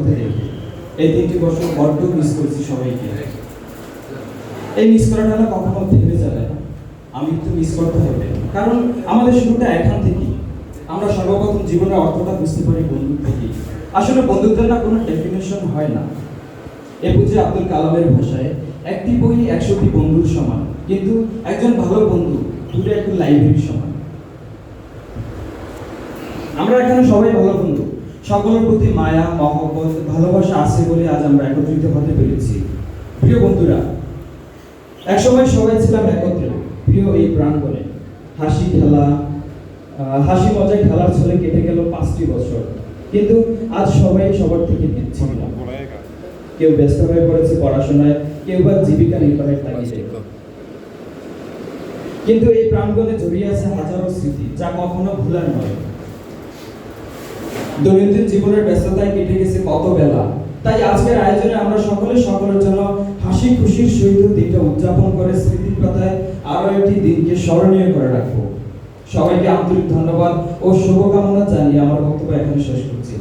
হতে দেখে এই তিনটি বছর বড্ড মিস করছি সবাইকে। এই মিস করাটা কখনো থেমে যাবে না। আমি মিস করতে হবে। কারণ আমাদের শুরুটা এখান থেকেই। আমরা সর্বপ্রথম জীবনের অর্থটা বুঝতে পারি থেকেই আসলে বন্ধুত্বের না কোনো ডেফিনেশন হয় না। এপুজে আব্দুল কালামের ভাষায়, একটি বই একশোটি বন্ধুর সমান, কিন্তু একজন ভালো বন্ধু পুরো একটি লাইব্রেরির সমান। আমরা এখানে সবাই ভালো বন্ধু। সকলের প্রতি মায়া, মহব্বত, ভালোবাসা আছে বলে আজ আমরা একত্রিত হতে পেরেছি। প্রিয় বন্ধুরা, একসময় সবাই ছিলাম একত্রে। প্রিয় এই প্রাঙ্গণে হাসি খেলা হাসি মজায় খেলার ছলে কেটে গেল পাঁচটি বছর। কিন্তু আজ সবাই সবার থেকে বিচ্ছিন্ন কেউ ব্যস্ত হয়ে পড়েছে পড়াশোনায়, কেউ বা জীবিকা নির্বাহের তাগিদে। কিন্তু এই প্রাঙ্গণে জড়িয়ে আছে হাজারো স্মৃতি, যা কখনো ভুলার নয়। দৈনন্দিন জীবনের ব্যস্ততায় কেটে গেছে কত বেলা। তাই আজকের আয়োজনে আমরা সকলে সকলের জন্য হাসি খুশির সহিত দিনটা উদযাপন করে স্মৃতির পাতায় আরও একটি দিনকে স্মরণীয় করে রাখব। সবাইকে আন্তরিক ধন্যবাদ ও শুভকামনা জানিয়ে আমার বক্তব্য এখানে শেষ করছি।